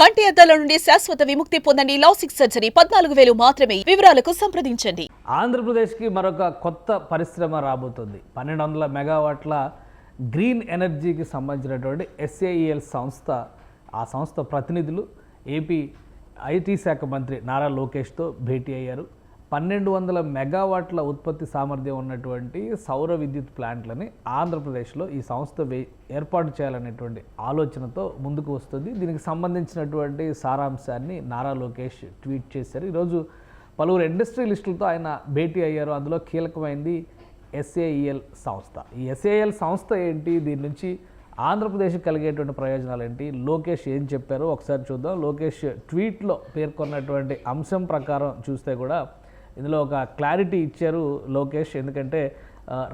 కంటి అద్దాల నుండి శాశ్వత విముక్తి పొందండి లాసిక్ సర్జరీ. పద్నాలుగు వేలు మాత్రమే. వివరాలకు సంప్రదించండి. ఆంధ్రప్రదేశ్కి మరొక కొత్త పరిశ్రమ రాబోతుంది. పన్నెండు వందల మెగావాట్ల గ్రీన్ ఎనర్జీకి సంబంధించినటువంటి ఎస్ఏఈఎల్ సంస్థ ఆ సంస్థ ప్రతినిధులు ఏపీ ఐటీ శాఖ మంత్రి నారా లోకేష్తో భేటీ అయ్యారు. పన్నెండు వందల మెగావాట్ల ఉత్పత్తి సామర్థ్యం ఉన్నటువంటి సౌర విద్యుత్ ప్లాంట్లని ఆంధ్రప్రదేశ్లో ఈ సంస్థ వే ఏర్పాటు చేయాలనేటువంటి ఆలోచనతో ముందుకు వస్తుంది. దీనికి సంబంధించినటువంటి సారాంశాన్ని నారా లోకేష్ ట్వీట్ చేశారు. ఈరోజు పలువురు ఇండస్ట్రియలిస్టులతో ఆయన భేటీ అయ్యారు. అందులో కీలకమైంది ఎస్ఏఈఎల్ సంస్థ. ఈ ఎస్ఏఎల్ సంస్థ ఏంటి? దీని నుంచి ఆంధ్రప్రదేశ్ కలిగేటువంటి ప్రయోజనాలు ఏంటి? లోకేష్ ఏం చెప్పారో ఒకసారి చూద్దాం. లోకేష్ ట్వీట్లో పేర్కొన్నటువంటి అంశం ప్రకారం చూస్తే కూడా ఇందులో ఒక క్లారిటీ ఇచ్చారు లోకేష్. ఎందుకంటే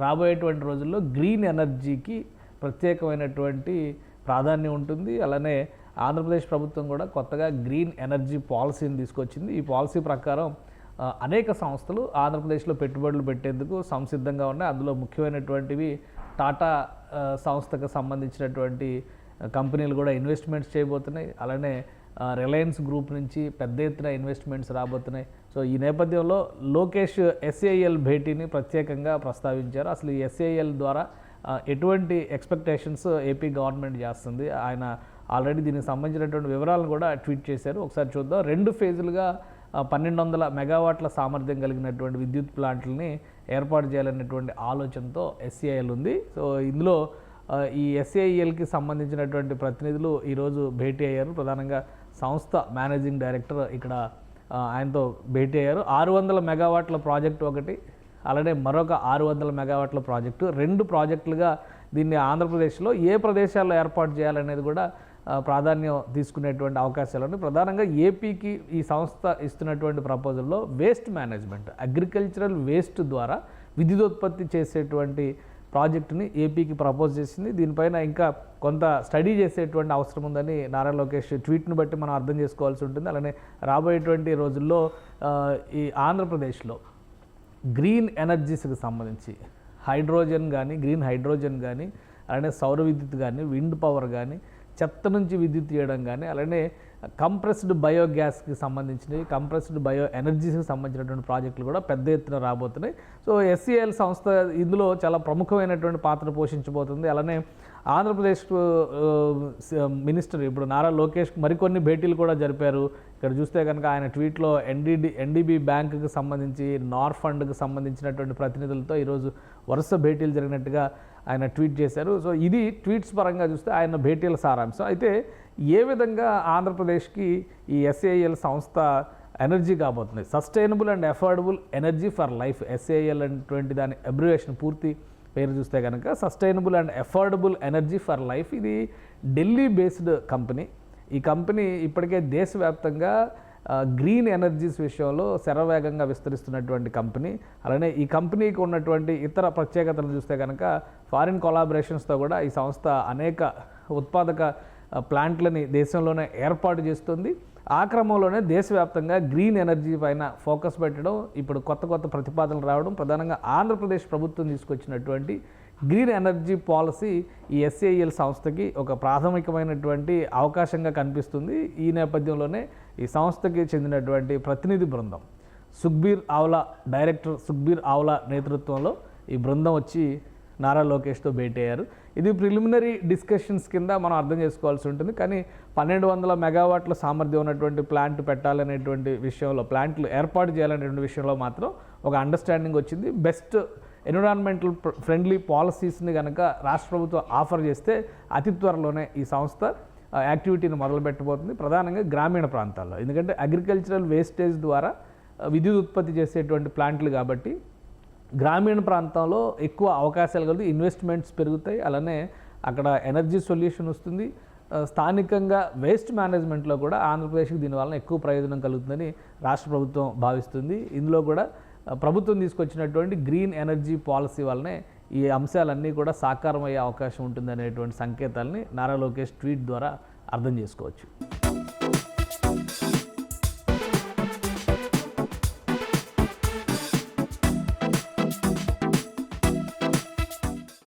రాబోయేటువంటి రోజుల్లో గ్రీన్ ఎనర్జీకి ప్రత్యేకమైనటువంటి ప్రాధాన్యం ఉంటుంది. అలానే ఆంధ్రప్రదేశ్ ప్రభుత్వం కూడా కొత్తగా గ్రీన్ ఎనర్జీ పాలసీని తీసుకొచ్చింది. ఈ పాలసీ ప్రకారం అనేక సంస్థలు ఆంధ్రప్రదేశ్లో పెట్టుబడులు పెట్టేందుకు సంసిద్ధంగా ఉన్నాయి. అందులో ముఖ్యమైనటువంటివి టాటా సంస్థకు సంబంధించినటువంటి కంపెనీలు కూడా ఇన్వెస్ట్మెంట్స్ చేయబోతున్నాయి. అలానే రిలయన్స్ గ్రూప్ నుంచి పెద్ద ఎత్తున ఇన్వెస్ట్మెంట్స్ రాబోతున్నాయి. సో ఈ నేపథ్యంలో లోకేష్ ఎస్ఏఎల్ భేటీని ప్రత్యేకంగా ప్రస్తావించారు. అసలు ఈ ఎస్ఏఎల్ ద్వారా ఎటువంటి ఎక్స్పెక్టేషన్స్ ఏపీ గవర్నమెంట్ చేస్తుంది? ఆయన ఆల్రెడీ దీనికి సంబంధించినటువంటి వివరాలను కూడా ట్వీట్ చేశారు. ఒకసారి చూద్దాం. రెండు ఫేజులుగా పన్నెండు వందల మెగావాట్ల సామర్థ్యం కలిగినటువంటి విద్యుత్ ప్లాంట్లని ఏర్పాటు చేయాలనేటువంటి ఆలోచనతో ఎస్సీఐఎల్ ఉంది. సో ఇందులో ఈ ఎస్ఏఈఎల్కి సంబంధించినటువంటి ప్రతినిధులు ఈరోజు భేటీ అయ్యారు. ప్రధానంగా సంస్థ మేనేజింగ్ డైరెక్టర్ ఇక్కడ ఆయనతో భేటీ అయ్యారు. ఆరు వందల మెగావాట్ల ప్రాజెక్ట్ ఒకటి అలాగే మరొక ఆరు వందల మెగావాట్ల ప్రాజెక్టు. రెండు ప్రాజెక్టులుగా దీన్ని ఆంధ్రప్రదేశ్లో ఏ ప్రదేశాల్లో ఏర్పాటు చేయాలనేది కూడా ప్రాధాన్యం తీసుకునేటువంటి అవకాశాలు ఉన్నాయి. ప్రధానంగా ఏపీకి ఈ సంస్థ ఇస్తున్నటువంటి ప్రపోజల్లో వేస్ట్ మేనేజ్మెంట్ అగ్రికల్చరల్ వేస్ట్ ద్వారా విద్యుతోత్పత్తి చేసేటువంటి ప్రాజెక్టుని ఏపీకి ప్రపోజ్ చేసింది. దీనిపైన ఇంకా కొంత స్టడీ చేసేటువంటి అవసరం ఉందని నారా లోకేష్ ట్వీట్ను బట్టి మనం అర్థం చేసుకోవాల్సి ఉంటుంది. అలానే రాబోయేటువంటి రోజుల్లో ఈ ఆంధ్రప్రదేశ్లో గ్రీన్ ఎనర్జీస్కి సంబంధించి హైడ్రోజన్ కానీ గ్రీన్ హైడ్రోజన్ కానీ అలానే సౌర విద్యుత్ కానీ విండ్ పవర్ కానీ చెత్త నుంచి విద్యుత్ తీయడం కానీ అలానే కంప్రెస్డ్ బయోగ్యాస్కి సంబంధించినవి కంప్రెస్డ్ బయో ఎనర్జీస్కి సంబంధించినటువంటి ప్రాజెక్టులు కూడా పెద్ద ఎత్తున రాబోతున్నాయి. సో ఎస్సీఎల్ సంస్థ ఇందులో చాలా ప్రముఖమైనటువంటి పాత్ర పోషించబోతుంది. అలానే ఆంధ్రప్రదేశ్ మినిస్టర్ ఇప్పుడు నారా లోకేష్ మరికొన్ని భేటీలు కూడా జరిపారు. ఇక్కడ చూస్తే కనుక ఆయన ట్వీట్లో ఎన్డీడి ఎన్డీబీ బ్యాంకుకి సంబంధించి నార్ ఫండ్కి సంబంధించినటువంటి ప్రతినిధులతో ఈరోజు వరుస భేటీలు జరిగినట్టుగా ఆయన ట్వీట్ చేశారు. సో ఇది ట్వీట్స్ పరంగా చూస్తే ఆయన భేటీల సారాంశం. అయితే ఏ విధంగా ఆంధ్రప్రదేశ్కి ఈ ఎస్ఏఎల్ సంస్థ ఎనర్జీ కాబోతుంది? Sustainable and affordable energy for life. SAEL అనేటువంటి దాని అబ్రివేషన్ పూర్తి పేరు చూస్తే కనుక sustainable and affordable energy for life. ఇది ఢిల్లీ బేస్డ్ కంపెనీ. ఈ కంపెనీ ఇప్పటికే దేశవ్యాప్తంగా గ్రీన్ ఎనర్జీస్ విషయంలో శరవేగంగా విస్తరిస్తున్నటువంటి కంపెనీ. అలానే ఈ కంపెనీకి ఉన్నటువంటి ఇతర ప్రత్యేకతలు చూస్తే కనుక ఫారిన్ కొలాబరేషన్స్తో కూడా ఈ సంస్థ అనేక ఉత్పాదక ప్లాంట్లని దేశంలోనే ఏర్పాటు చేస్తుంది. ఆ క్రమంలోనే దేశవ్యాప్తంగా గ్రీన్ ఎనర్జీ పైన ఫోకస్ పెట్టడం ఇప్పుడు కొత్త కొత్త ప్రతిపాదనలు రావడం ప్రధానంగా ఆంధ్రప్రదేశ్ ప్రభుత్వం తీసుకొచ్చినటువంటి గ్రీన్ ఎనర్జీ పాలసీ ఈ ఎస్ఏఎల్ సంస్థకి ఒక ప్రాథమికమైనటువంటి అవకాశంగా కనిపిస్తుంది. ఈ నేపథ్యంలోనే ఈ సంస్థకి చెందినటువంటి ప్రతినిధి బృందం సుఖ్బీర్ ఆవ్లా డైరెక్టర్ సుఖ్బీర్ ఆవ్లా నేతృత్వంలో ఈ బృందం వచ్చి నారా లోకేష్తో భేటీ అయ్యారు. ఇది ప్రిలిమినరీ డిస్కషన్స్ కింద మనం అర్థం చేసుకోవాల్సి ఉంటుంది. కానీ పన్నెండు వందల మెగావాట్ల సామర్థ్యం ఉన్నటువంటి ప్లాంట్ పెట్టాలనేటువంటి విషయంలో ప్లాంట్లు ఏర్పాటు చేయాలనేటువంటి విషయంలో మాత్రం ఒక అండర్స్టాండింగ్ వచ్చింది. బెస్ట్ ఎన్విరాన్మెంటల్ ఫ్రెండ్లీ పాలసీస్ని కనుక రాష్ట్ర ప్రభుత్వం ఆఫర్ చేస్తే అతి త్వరలోనే ఈ సంస్థ యాక్టివిటీని మొదలుపెట్టబోతుంది. ప్రధానంగా గ్రామీణ ప్రాంతాల్లో. ఎందుకంటే అగ్రికల్చరల్ వేస్టేజ్ ద్వారా విద్యుత్ ఉత్పత్తి చేసేటువంటి ప్లాంట్లు కాబట్టి గ్రామీణ ప్రాంతంలో ఎక్కువ అవకాశాలు కలిగి ఇన్వెస్ట్మెంట్స్ పెరుగుతాయి. అలానే అక్కడ ఎనర్జీ సొల్యూషన్ వస్తుంది. స్థానికంగా వేస్ట్ మేనేజ్మెంట్లో కూడా ఆంధ్రప్రదేశ్కి దీనివల్ల ఎక్కువ ప్రయోజనం కలుగుతుందని రాష్ట్ర ప్రభుత్వం భావిస్తుంది. ఇందులో కూడా ప్రభుత్వం తీసుకొచ్చినటువంటి గ్రీన్ ఎనర్జీ పాలసీ వల్లనే ఈ అంశాలన్నీ కూడా సాకారం అయ్యే అవకాశం ఉంటుందనేటువంటి సంకేతాలని నారా లోకేష్ ట్వీట్ ద్వారా అర్థం చేసుకోవచ్చు.